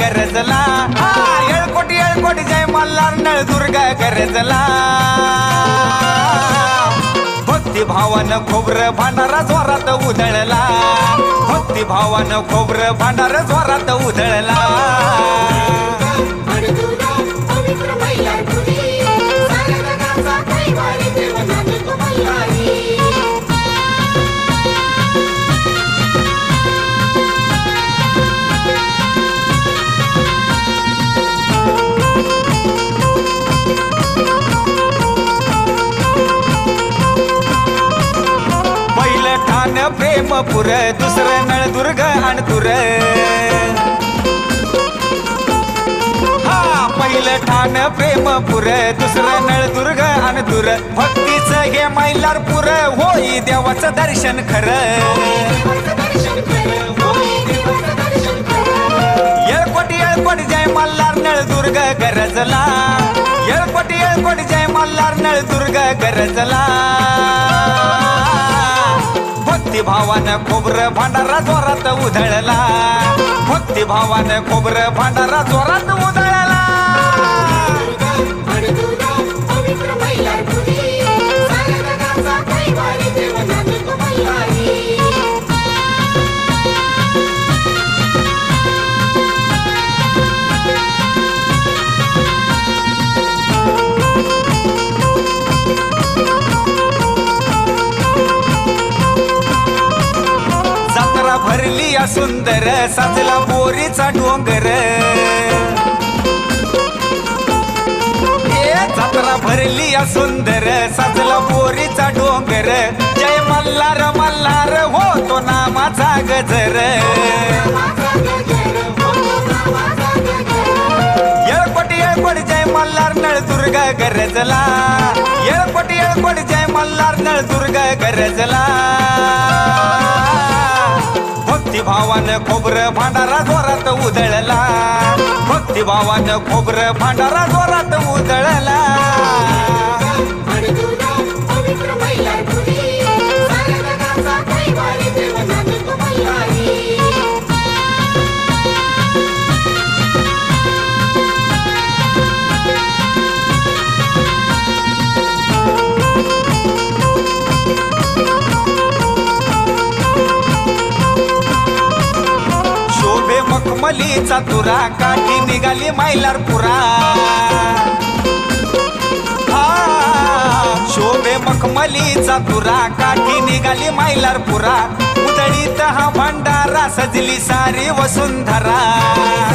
गरजला. हा, येळकोट जय मल्हार नळ नळदुर्ग गरजला. भक्ती भावानं खोबर भांडारा जोरात उधळला. भावानं खोबर भांडार जोरात उधळला. पहिलं प्रेम पुर दुसरं नळदुर्ग अणतुर हा पहिलं ठाण प्रेमपुर दुसरं नळदुर्ग अणतुर भक्तीचं हे मैलारपुर होई देवाचं दर्शन खरं. देवाचं दर्शन कर येळकोट येळकोट जय मल्हार नळदुर्ग गरजला. येळकोट येळकोट जय मल्हार नळदुर्ग गरजला. भक्ती भावानं खोबर भांडारा जोरात उधळला. भक्ती भावानं खोबर भांडारा जोरात उधळला. भरली या सुंदर साजला बोरीचा डोंगर. जत्रा भरली या सुंदर साजला बोरीचा डोंगर. जय मल्हार मल्हार हो तो नामाचा गजर. माझा गजर बोलो जय मल्हार नळदुर्ग गरजला. येळकोट येळकोट जय मल्हार नळदुर्ग गरजला. भक्तिभावान खोबर भांडारा जोरात उधळला. भक्तिभावान खोबर भांडारा जोरात उधळला. पवित्र महिला मलीचा तुरा काठी निघाली मैलारपुरा. हा, शोभे मखमलीचा तुरा काठी निघाली मैलारपुरा. उदळीत हा भंडारा सजली सारी वसुंधरा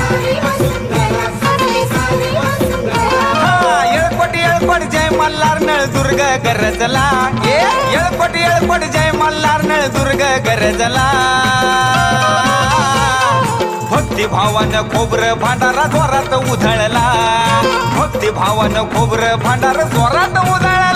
सारी वसुंधरा जय मल्हार नळदुर्ग गरजला. ए येळकोट जय मल्हार नळदुर्ग गरजला. भावान खोबर भांडारा जोरात उधळला. भक्ती भावान खोबर भांडार जोरात उधळला.